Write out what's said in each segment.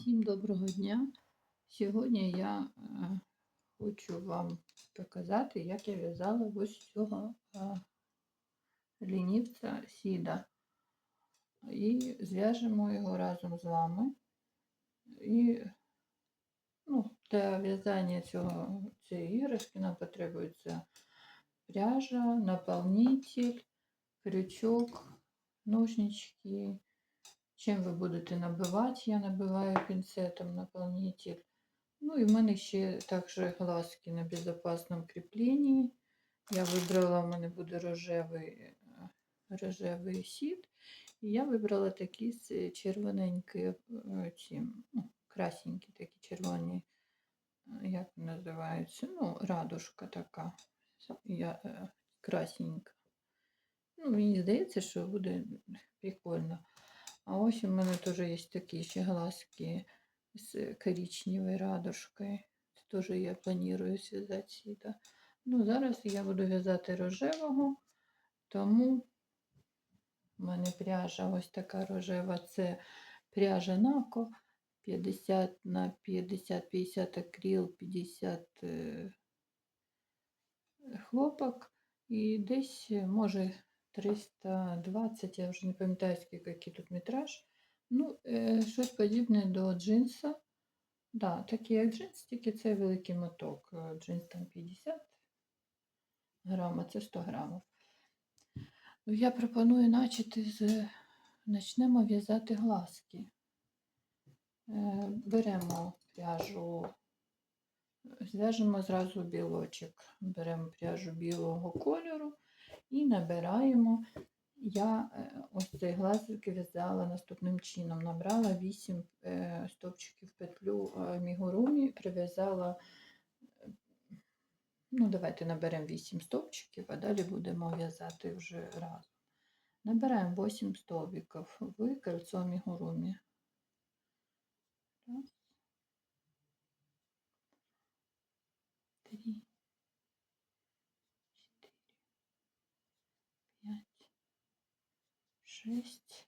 Всім доброго дня! Сьогодні я е, хочу вам показати, як я в'язала ось цього е, лінівця сіда. І зв'яжемо його разом з вами. І ну, для в'язання цього, цієї іграшки нам потребується пряжа, наповнитель, крючок, ножнички. Чим ви будете набивати, я набиваю пінцетом наповнитель. Ну і в мене ще також глазки на безопасному кріпленні. Я вибрала, у мене буде рожевий, е, рожевий сіт. І я вибрала такі червоненькі, е, ці, ну, такі червоні, е, як називаються, ну, радужка така. Я, красенька. Ну, мені здається, що буде прикольно. А ось у мене теж є такі ще глазки з коричневою радужкою. Це теж я планую зв'язати сіда. Ну, зараз я буду в'язати рожевого, тому в мене пряжа ось така рожева. Це пряжа Нако 50 на 50, 50 акрил, 50 е, хлопок. І десь, може, 320, я вже не пам'ятаю, скільки який тут метраж. Ну, щось подібне до джинса. Да, такий як джинс, тільки це великий моток. Е, Джинс там 50 грам, а це 100 грамів. Ну, Я пропоную начати з почнемо в'язати глазки. Беремо пряжу, зв'яжемо зразу білочок. Беремо пряжу білого кольору і набираємо. Я е, ось цей глазик в'язала наступним чином. Набрала 8 е, стовпчиків петлю е, мігурумі, прив'язала, ну, давайте наберемо 8 стовпчиків, а далі будемо в'язати вже разом. Набираємо 8 стовбиків в кольцо мігурумі. Раз. Три. Шесть,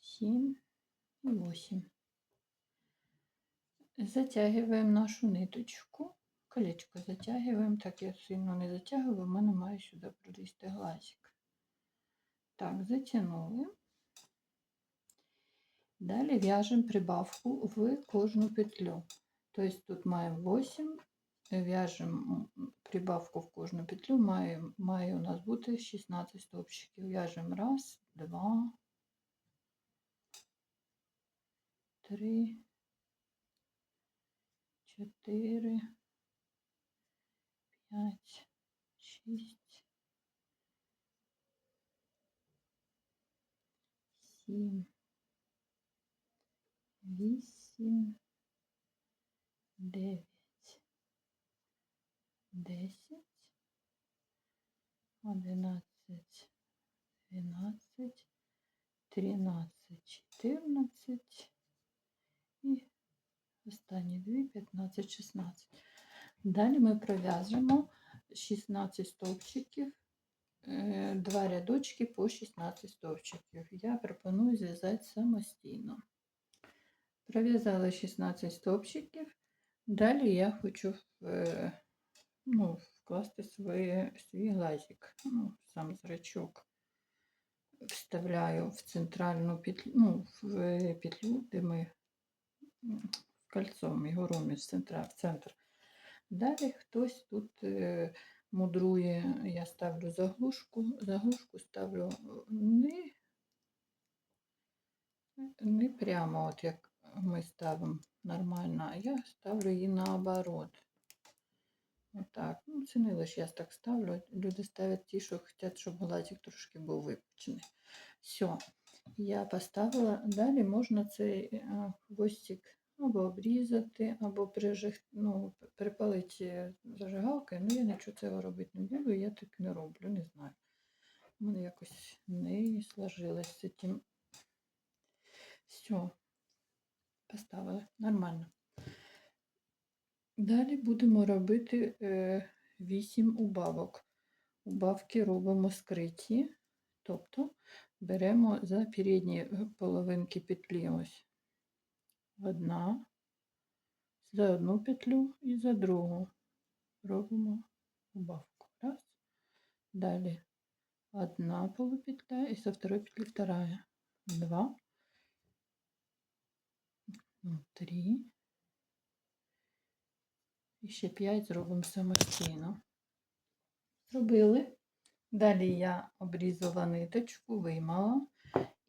семь и восемь. Затягиваем нашу ниточку, колечко затягиваем, так я сильно не затягиваю, в мене має сюди пролізти глазик. Так, затягнули. Далі в'яжемо прибавку в кожну петлю. Тобто тут маємо 8, в'яжемо прибавку в кожну петлю, має, має у нас бути 16 стовпчиків. В'яжемо раз, два, три, чотири, п'ять, шість, сім, вісім, дев'ять. 10, 11, 12, 13, 14 і останні дві 15, 16. Далі ми пров'яжемо 16 стовпчиків, два рядочки по 16 стовпчиків. Я пропоную зв'язати самостійно. Пров'язала 16 стовпчиків. Далі я хочу е, ну, вкласти своє, свій глазик, ну, сам зрачок. Вставляю в центральну петлю, ну, в петлю, де ми кольцом його ромі в центр. Далі хтось тут е, мудрує, я ставлю заглушку, заглушку ставлю не, не прямо, от як ми ставимо нормально, а я ставлю її наоборот. Отак. Ну, це не лише я так ставлю. Люди ставлять ті, що хочуть, щоб глазик трошки був випущений. Все. Я поставила. Далі можна цей е, хвостик або обрізати, або прижиг... ну, припалити зажигалкою. Ну, я нічого цього робити не буду, я так не роблю, не знаю. У мене якось не сложилось з цим. Все. Поставили. Нормально. Далі будемо робити 8 е, убавок. Убавки робимо скриті, тобто беремо за передні половинки петлі ось одна, за одну петлю і за другу. Робимо убавку. Раз. Далі одна полупетля і со второй петли вторая. Два. Ну, Три. І ще п'ять зробимо самостійно. Зробили. Далі я обрізала ниточку, виймала.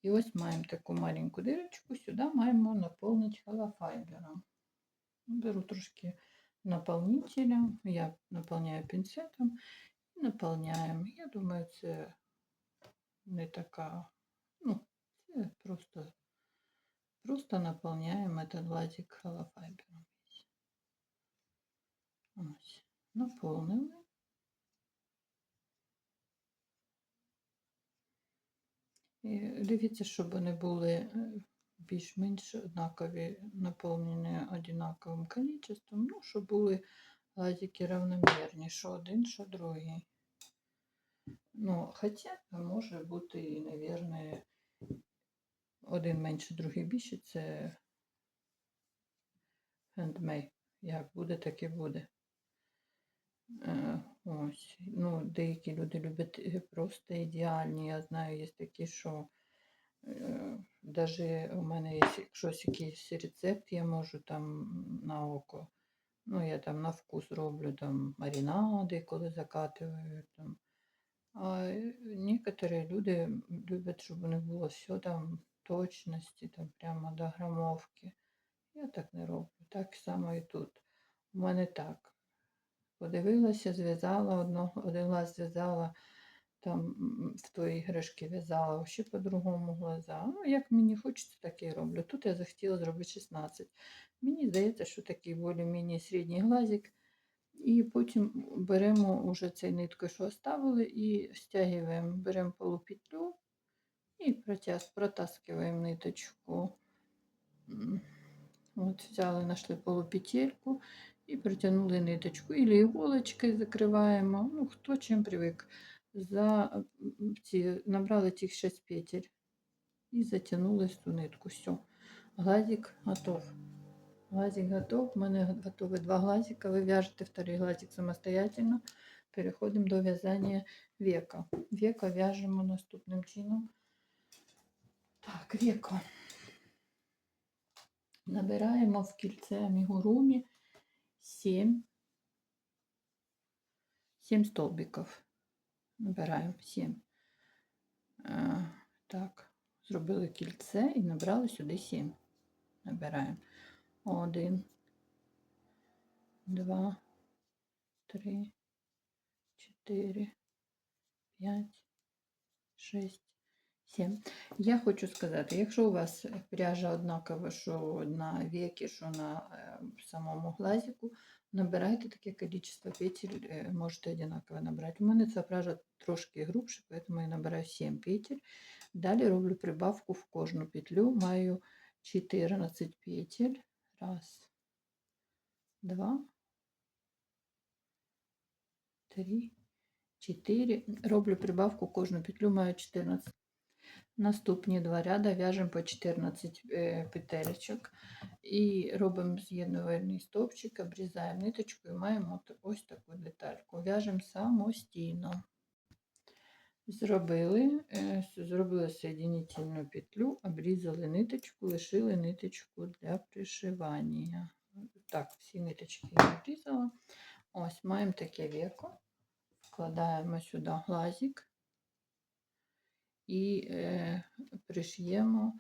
І ось маємо таку маленьку дирочку. Сюди маємо наповнити холофайбером. Беру трошки наповнителя. Я наповняю пінцетом і наповняємо. Я думаю, це не така. Ну, це просто, просто наповняємо этот глазик холофайбером. Ось, наповнили. І дивіться, щоб вони були е, більш-менш однакові, наповнені однаковим кількістю, ну, щоб були глазики равномірні, що один, що другий. Ну, хоча може бути і, мабуть, один менше, другий більше, це handmade. Як буде, так і буде. Е, Ось. Ну, деякі люди люблять е, просто ідеальні. Я знаю, є такі, що навіть у мене є щось, якийсь рецепт, я можу там на око. Ну, я там на вкус роблю там маринади, коли закатую. Там. А е, некоторі люди люблять, щоб у них було все там точності, там прямо до грамовки. Я так не роблю. Так само і тут. У мене так. Подивилася, зв'язала одного, один глаз зв'язала, там в той іграшки в'язала, ще по-другому глаза. Ну, як мені хочеться, так і роблю. Тут я захотіла зробити 16. Мені здається, що такий більш-менш середній глазик. І потім беремо вже цей нитку, що оставили, і стягуємо, беремо полупетлю і протяс, протаскиваємо ниточку. От взяли, знайшли полупетельку і притягнули ниточку. Ілі іголочкою закриваємо, ну хто чим привик. За ці, набрали тих 6 петель і затягнули цю нитку. Все. Глазик готов. Глазик готов. У мене готові два глазика. Ви в'яжете второй глазик самостоятельно. Переходимо до в'язання века. Века в'яжемо наступним чином. Так, веко. Набираємо в кільце амігурумі 7, 7 столбиків. Набираємо 7. А, так, зробили кільце і набрали сюди 7. Набираємо. 1, 2, 3, 4, 5, 6, 7. Я хочу сказати, якщо у вас пряжа однакова, що на веки, що на е, самому глазику, набирайте таке кількість петель, е, можете однаково набрати. У мене ця пряжа трошки грубша, тому я набираю 7 петель. Далі роблю прибавку в кожну петлю, маю 14 петель. Раз, два, три, чотири. Роблю прибавку кожну петлю, маю 14. Наступні два ряда в'яжемо по 14 е, петелечок і робимо з'єднувальний стовпчик, обрізаємо ниточку і маємо ось таку детальку. В'яжемо самостійно. Зробили, е, зробили соєдинительну петлю, обрізали ниточку, лишили ниточку для пришивання. Так, всі ниточки я обрізала. Ось маємо таке веко. Вкладаємо сюди глазик і е, пришиємо,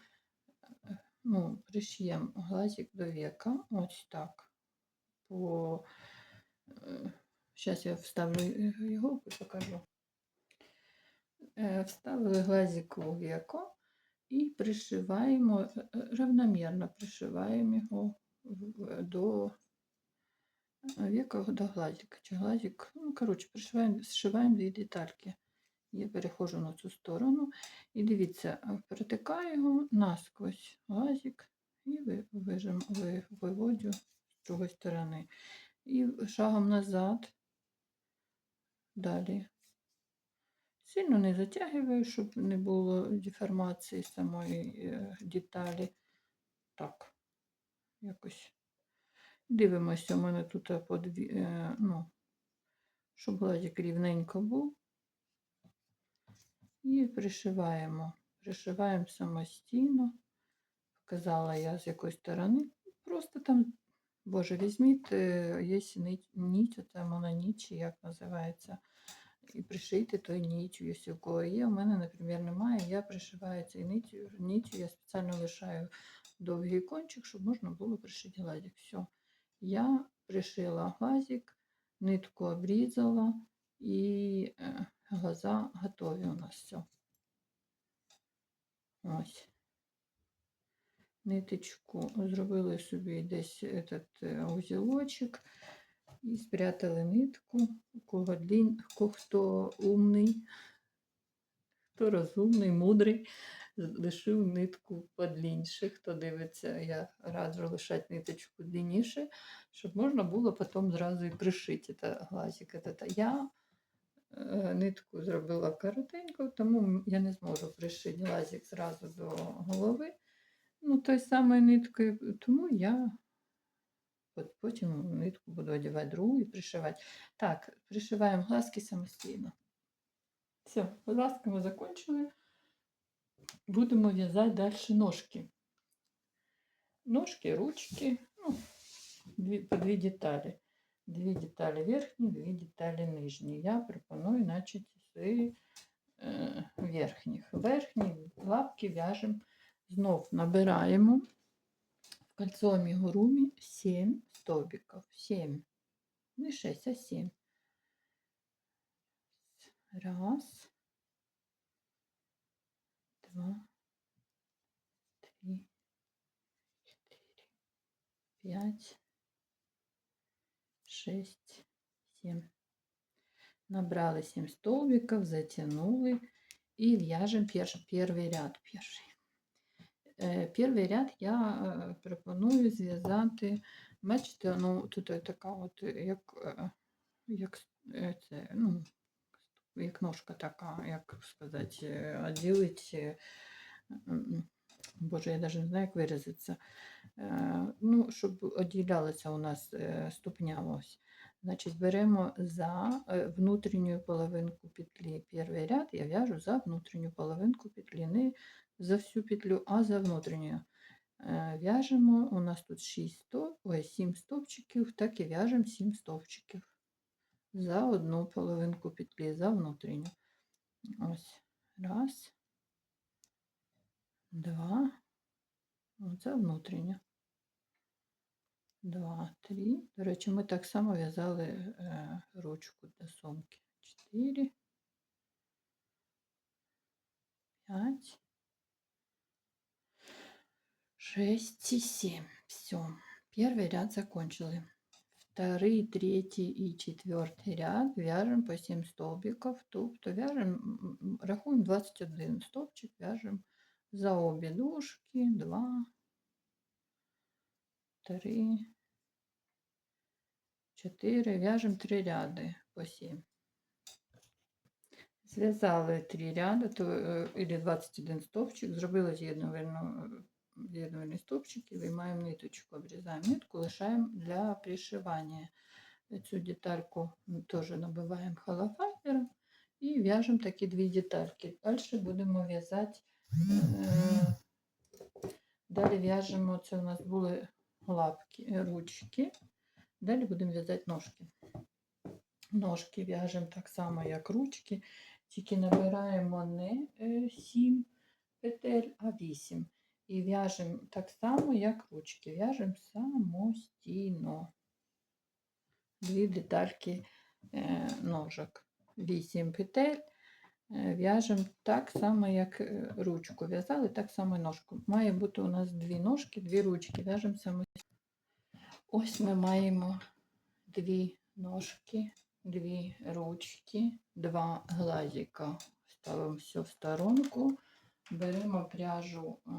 е, ну, пришиємо глазик до века. Ось так. По... Зараз я вставлю його і покажу. Е, Вставили глазик у веко і пришиваємо, е, е, равномірно пришиваємо його до века до глазика. Чи глазик, ну, коротше, пришиваємо, зшиваємо дві детальки. Я перехожу на цю сторону і дивіться, а, протикаю його насквозь глазик і ви- вижим, ви- виводжу з другої сторони. І шагом назад, далі. Сильно не затягую, щоб не було деформації самої е, деталі. Так. якось. Дивимося, у мене тут е, по дві, е, ну, щоб глазик рівненько був. І пришиваємо. Пришиваємо самостійно. Показала я з якої сторони. Просто там, боже, візьміть, е, є нить оце мононіт, як називається. І пришийте той нітю, якщо у кого є. У мене, наприклад, немає. Я пришиваю цей нитю, нитю, я спеціально лишаю довгий кончик, щоб можна було пришити гладик. Все. Я пришила глазик, нитку обрізала і е, глаза готові у нас все. Ось. Ниточку зробили собі десь этот е, узілочок і спрятали нитку. Кого длін, хто умний, хто розумний, мудрий, лишив нитку подлінніше. Хто дивиться, я раджу лишати ниточку длинніше, щоб можна було потім зразу і пришити глазик. Я нитку зробила коротенько, тому я не зможу пришити глазик зразу до голови. Ну, той самою ниткою, тому я от потім нитку буду одягати другу і пришивати. Так, пришиваємо глазки самостійно. Все, глазки ми закончили. Будемо в'язати далі ножки. Ножки, ручки, ну, дві, по дві деталі. Дві деталі верхні, дві деталі нижні. Я пропоную начати з е, верхніх. Верхні лапки в'яжемо, знов набираємо в кольцовом гурумі 7 стовбиків. 7. Не 6, а 7. Раз, два, три, четыре, пять, шесть, семь. Набрали 7 столбиков, затянули и вяжем первый ряд. Перший. Е, ряд я е, пропоную зв'язати, бачите, ну тут така от, як, як це, ну, як ножка така, як сказати, відділить, м, боже, я навіть не знаю, як виразитися. Е, Ну, щоб відділялася у нас е, ступня ось. Значить, беремо за е, внутрішню половинку петлі перший ряд, я в'яжу за внутрішню половинку петлі, не за всю петлю, а за внутрішню. В'яжемо, у нас тут 6 стоп, ой, 7 стовпчиків, так і в'яжемо 7 стовпчиків за одну половинку петлі, за внутрішню. Ось, раз, два, оце внутрішня. Два, три. До речі, ми так само в'язали е, ручку для сумки. Чотири, п'ять, шесть и семь. Все. Первый ряд закончили. Второй, третий и четвертый ряд вяжем по 7 столбиков. Тобто вяжем, м, м, рахуємо 21 стовпчик, вяжем за обе дужки. 2, 3, 4. Вяжем 3 ряди по 7. Зв'язали 3 ряди, то, е, или 21 стовпчик, зробили з'єднувальний стовпчик і виймаємо ниточку, обрізаємо нитку, лишаємо для пришивання. Цю детальку теж набиваємо холофайбером і в'яжемо такі дві детальки. Далі будемо в'язати. Е, далі в'яжемо, це у нас були лапки, е, ручки. Далі будемо в'язати ножки. Ножки в'яжемо так само, як ручки, тільки набираємо не 7 петель, а 8. І в'яжемо так само, як ручки. В'яжемо самостійно. Дві детальки е, ножок. 8 петель. Е, В'яжемо так само, як е, ручку в'язали, так само і ножку. Має бути у нас дві ножки, дві ручки. В'яжемо самостійно. Ось ми маємо дві ножки, дві ручки, два глазика. Ставимо все в сторонку. Беремо пряжу е,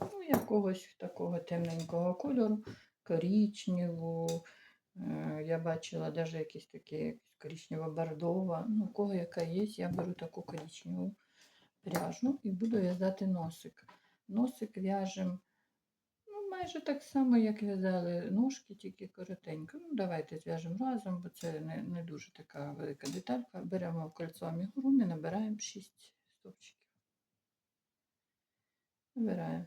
ну, якогось такого темненького кольору, коричневу. Я бачила навіть якісь такі коричнево-бордова. Ну, у кого яка є, я беру таку коричневу пряжу і буду в'язати носик. Носик в'яжемо. Ну, майже так само, як в'язали ножки, тільки коротенько. Ну, давайте зв'яжемо разом, бо це не, не дуже така велика деталька. Беремо кольцо амігурумі, набираємо 6 стовпчиків. Набираємо.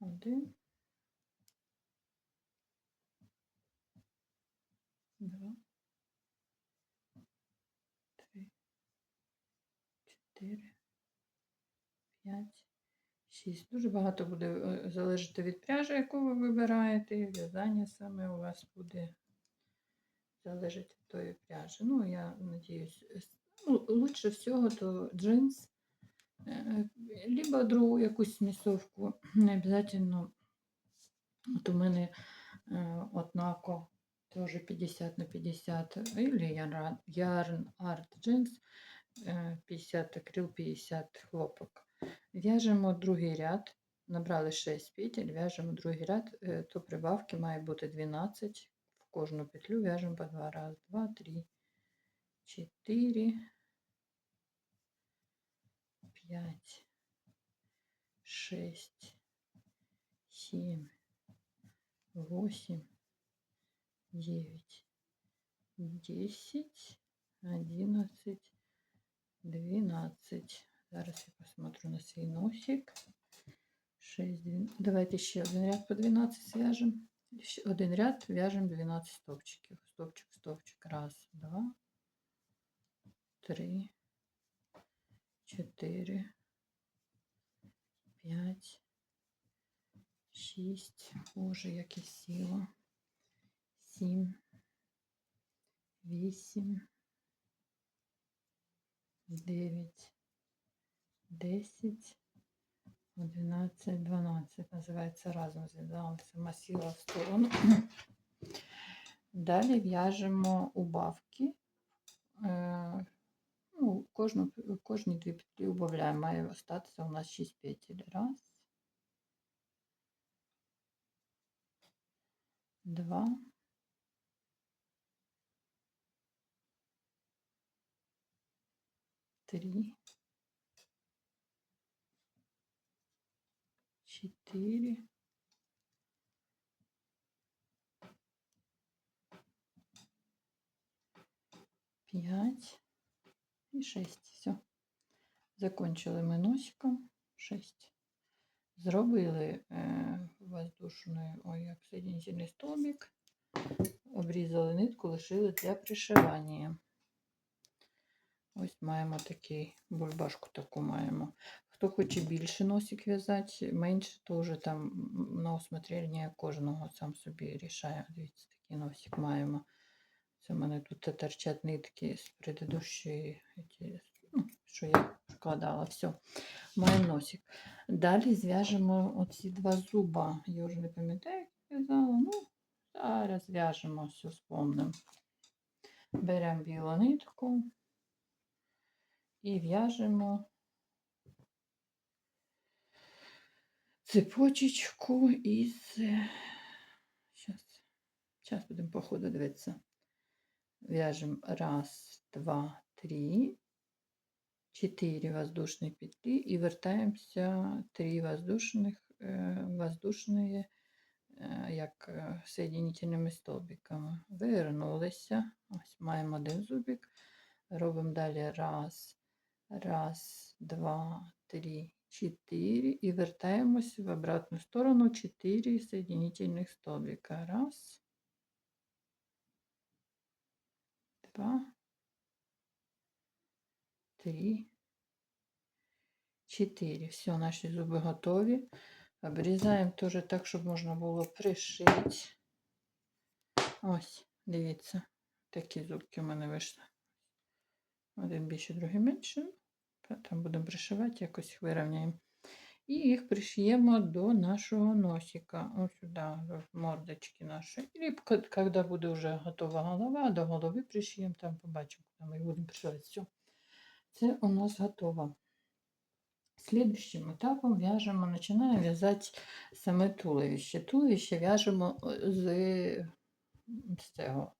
Один. 4, 5, 6. Дуже багато буде е, залежати від пряжі, яку ви вибираєте. І в'язання саме у вас буде залежить від тої пряжі. Ну, я надіюсь, ну, лучше всього то джинс, е, либо другу якусь смісовку. Не обов'язково от у мене е, однако. Тоже 50 на 50, или ярн арт джинс. 50 акрил, 50 хлопок. В'яжемо другий ряд, набрали 6 петель, в'яжемо другий ряд, е, то прибавки має бути 12. В кожну петлю в'яжемо по два раз, два, три, чотири, п'ять, шесть, сім, восемь, девять, десять, одиннадцать, двенадцать. Зараз я посмотрю на свій носик. 6, Давайте ще один ряд по 12 зв'яжемо. Один ряд в'яжемо 12 стовпчиків. Стовпчик, стовпчик. Раз, два, три, чотири, п'ять, шість. Боже, як я. Сім, вісім, дев'ять, десять. 11, 12 називається разом зв'язалися, масіла в сторону. Далі в'яжемо убавки. Е, Ну, кожну, кожні дві петлі убавляємо. Має остатися у нас 6 петель. Раз. Два. Три. четыре, пять и шесть. Все. Закончили ми носиком. Шесть. Зробили е, воздушний, ой, як соединительний столбик. Обрізали нитку, лишили для пришивання. Ось маємо такий, бульбашку таку маємо. Хто хоче більше носик в'язати, менше, то вже там на усмотрення кожного сам собі рішає. Дивіться, такий носик маємо. Це в мене тут торчать нитки з предыдущої, ну, що я вкладала. Все, маємо носик. Далі зв'яжемо оці два зуба. Я вже не пам'ятаю, як в'язала. Ну, зараз зв'яжемо, все спомнимо. Беремо білу нитку і в'яжемо цепочечку із. Зараз, зараз будемо по ходу дивитися. В'яжемо раз, два, три, чотири воздушні петлі і вертаємося три воздушних, е, воздушні, е, як е, соединительними столбиками. Вернулися. Ось маємо один зубик. Робимо далі раз, раз, два, три, чотири і вертаємося в обратну сторону 4 соединительних столбика. Раз, два, три, чотири. Все, наші зуби готові. Обрізаємо теж так, щоб можна було пришити. Ось, дивіться, такі зубки в мене вийшли. Один більше, другий менше. Там будемо пришивати, якось вирівняємо. І їх пришиємо до нашого носика. Ось сюди, до мордочки нашої. І коли буде вже готова голова, до голови пришиємо, там побачимо, куди ми будемо пришивати. Все. Це у нас готово. Слідущим етапом в'яжемо, починаємо в'язати саме туловище. Туловище в'яжемо з, з цього,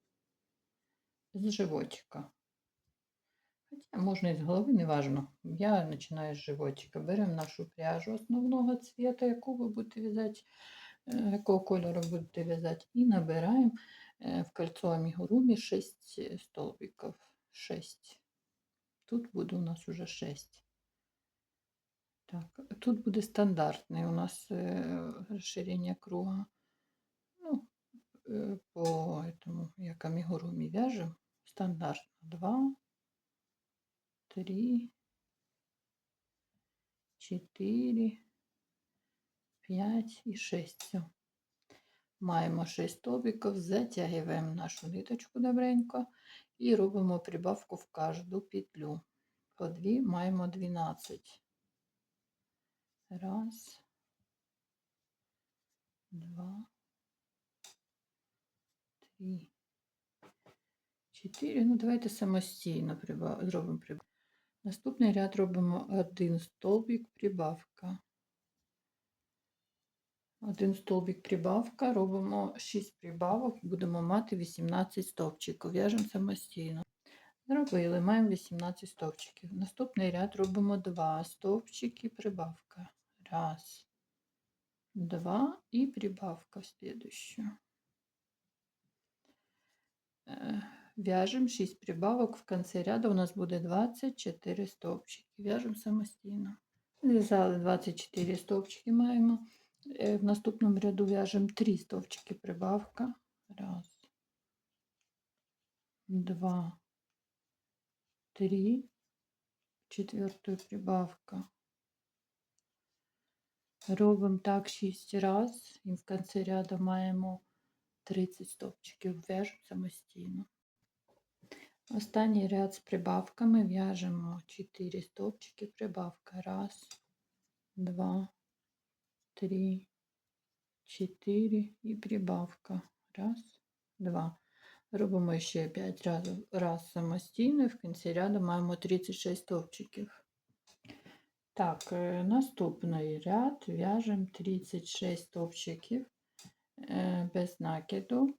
з животика. Можна і з голови, не важно. Я починаю з животика. Беремо нашу пряжу основного цвета, яку ви будете в'язати, е, якого кольору будете в'язати, і набираємо е, в кольцо амігурумі 6 столбиків. 6. Тут буде у нас уже 6. Так, тут буде стандартний у нас е, розширення круга. Ну, е, по этому, як амігурумі в'яжемо, стандартно 2, 3, 4, 5 і 6. Все. Маємо 6 стовбиків, затягуємо нашу ниточку добренько і робимо прибавку в кожну петлю. По 2 маємо 12. Раз, два, три, чотири. Ну, давайте самостійно зробимо прибавку. Наступний ряд робимо один столбик прибавка. Один столбик прибавка, робимо 6 прибавок, будемо мати 18 стовпчиків. В'яжемо самостійно. Зробили, маємо 18 стовпчиків. Наступний ряд робимо 2 стовпчики прибавка. Раз, два и прибавка в следующую. Э, Вяжем 6 прибавок. В конце ряда у нас буде 24 стовпчики. Вяжемо самостійно. Зв'язали 24 стовпчики маємо. Е, В наступному ряду в'яжемо 3 стовпчики прибавка. Раз, два, три. Четвертую прибавка. Робимо так 6 раз і в кінці ряду маємо 30 стовпчиків, в'яжемо самостійно. Останній ряд з прибавками в'яжемо 4 стовпчики, прибавка. Раз, два, три, чотири і прибавка. Раз, два. Робимо ще 5 разів раз самостійно і в кінці ряду маємо 36 стовпчиків. Так, е, наступний ряд в'яжемо 36 стовпчиків е, без накиду,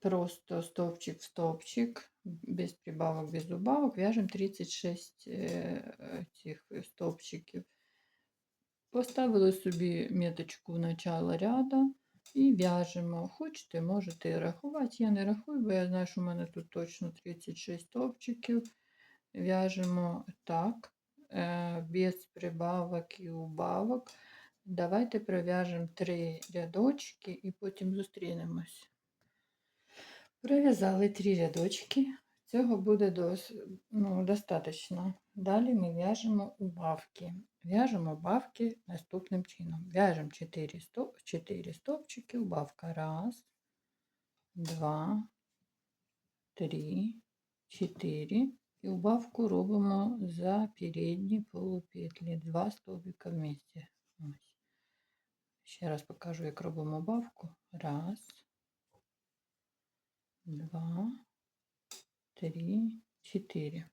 просто стовпчик в стовпчик, без прибавок, без добавок, в'яжемо 36 цих стовпчиків. Поставили собі меточку в начало ряду і в'яжемо. Хочете, можете рахувати. Я не рахую, бо я знаю, що в мене тут точно 36 стовпчиків. В'яжемо так. Е, без прибавок і убавок. Давайте пров'яжемо три рядочки і потім зустрінемось. Пров'язали три рядочки, цього буде дос, ну, достатньо. Далі ми в'яжемо убавки. В'яжемо убавки наступним чином. В'яжемо 4, стоп, 4 стовпчики, убавка. Раз, два, три, чотири. І убавку робимо за передні полупетлі. Два стовбика вместе. Ось. Ще раз покажу, як робимо убавку. Раз, два, три, чотири.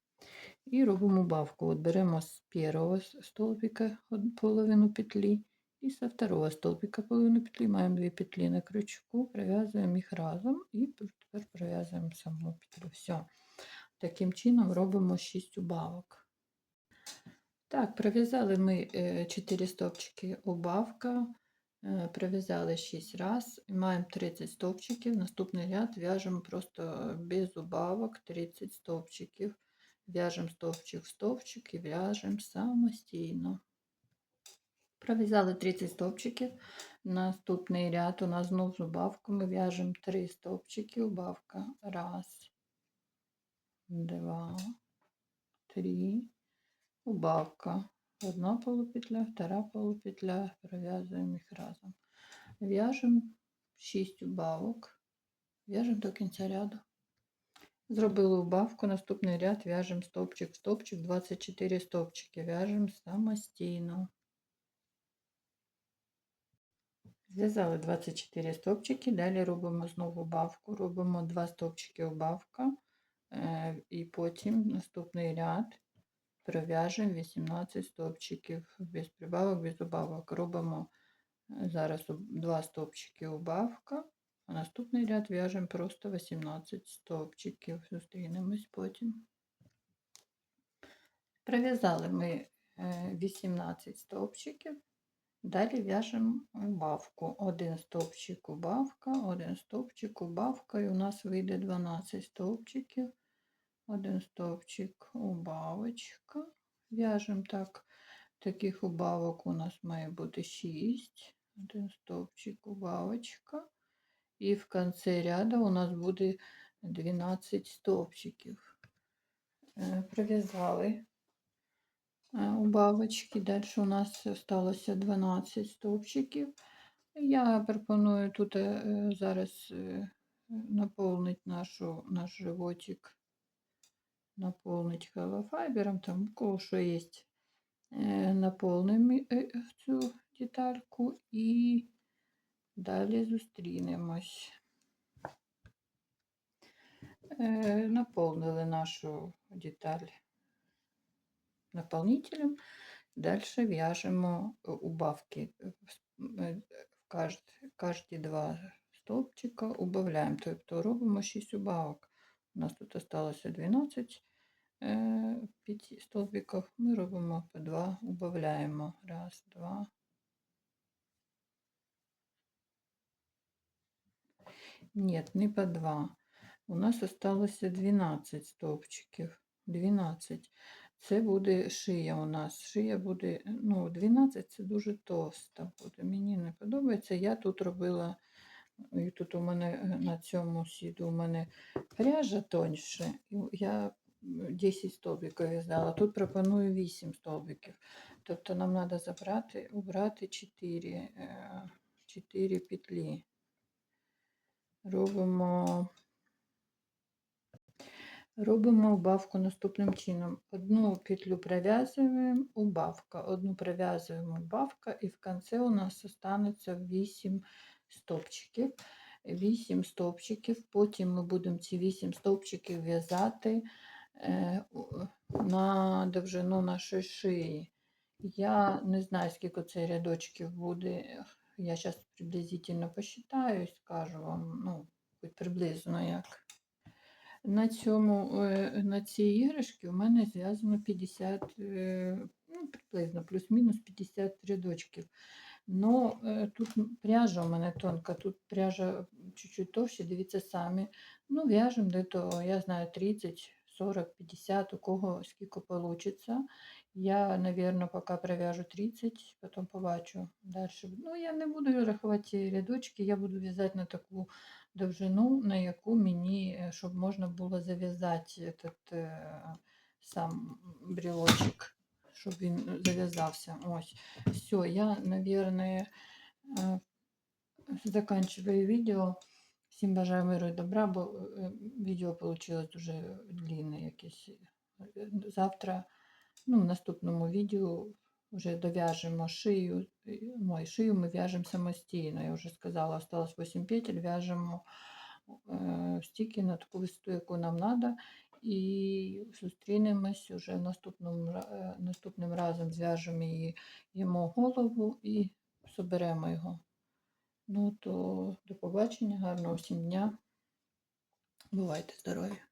І робимо убавку. От беремо з першого столбика половину петлі і з второго столбика половину петлі. Маємо дві петлі на крючку, пров'язуємо їх разом і тепер пров'язуємо саму петлю. Все. Таким чином робимо 6 убавок. Так, пров'язали ми 4 стовпчики убавка, е, пров'язали 6 раз, маємо 30 стовпчиків. Наступний ряд в'яжемо просто без убавок 30 стовпчиків. В'яжемо стовпчик в стовпчик і в'яжемо самостійно. Пров'язали 30 стовпчиків. Наступний ряд у нас знову з убавками в'яжемо 3 стовпчики, убавка. Раз, два, три, убавка. Одна полупетля, втора полупетля, пров'язуємо їх разом. В'яжемо 6 убавок, в'яжемо до кінця ряду. Зробили убавку, наступний ряд в'яжемо стовпчик в стовпчик, 24 стовпчики, в'яжемо самостійно. Зв'язали 24 стовпчики, далі робимо знову убавку, робимо 2 стовпчики убавка. Е, і потім наступний ряд пров'яжемо 18 стовпчиків без прибавок, без убавок. Робимо е, зараз 2 стовпчики убавка, а наступний ряд в'яжемо просто 18 стовпчиків. Зустрінемось потім. Прив'язали ми е, 18 стовпчиків. Далі в'яжемо убавку. Один стовпчик убавка, один стовпчик убавка, і у нас вийде 12 стовпчиків. Один стовпчик убавочка. В'яжемо так. Таких убавок у нас має бути 6. Один стовпчик убавочка. І в кінці ряду у нас буде 12 стовпчиків. Е, Прив'язали е, убавочки. Далі у нас залишилося 12 стовпчиків. Я пропоную тут е, зараз наповнити нашу, наш животик, наповнити холофайбером, там у кого що є. Наповнимо цю детальку і далі зустрінемось. Е, Наповнили нашу деталь наполнителем. Дальше в'яжемо е, убавки. Е, в- кожні два стовпчика убавляємо. Тобто робимо 6 убавок. У нас тут залишилося 12 е, п'яти. Ми робимо по 2, убавляємо. Раз, два. Нет, не по 2. У нас осталося 12 стовпчиків. 12. Це буде шия у нас. Шия буде, ну, 12 це дуже товста буде. Мені не подобається. Я тут робила, тут у мене е, на цьому сіду у мене пряжа тоньше. Я 10 стовбиків в'язала. Тут пропоную 8 стовбиків. Тобто нам треба забрати, убрати 4, 4 петлі. Робимо Робимо убавку наступним чином. Одну петлю пров'язуємо, убавка, одну пров'язуємо, убавка, і в кінці у нас останеться 8 стовпчиків. 8 стовпчиків, потім ми будемо ці 8 стовпчиків в'язати е, на довжину нашої шиї. Я не знаю, скільки це рядочків буде. Я зараз приблизительно посчитаю і скажу вам, ну, приблизно як. На цьому, е, на цій іграшці у мене зв'язано 50, е, ну, приблизно плюс-мінус 50 рядочків. Но е, тут пряжа у мене тонка, тут пряжа чуть-чуть товще, дивіться самі. Ну, в'яжемо до того, я знаю, 30, 40, 50, у кого скільки вийде. Я, напевно, поки пров'яжу 30, потім побачу далі. Ну, я не буду рахувати ці рядочки, я буду в'язати на таку довжину, на яку мені, щоб можна було зав'язати этот, е, сам брілочок, щоб він зав'язався. Ось. Все, я, наверное, е, заканчиваю відео. Всім бажаю миру і добра, бо е, відео вийшло дуже длинне якесь. Е, Завтра, ну, в наступному відео вже дов'яжемо шию. Е, Мой шию ми в'яжемо самостійно. Я вже сказала, осталось 8 петель, в'яжемо е, стільки на таку висоту, яку нам треба. І зустрінемось уже наступним, наступним разом зв'яжемо її йому голову і соберемо його. Ну то до побачення, гарного всім дня. Бувайте здорові!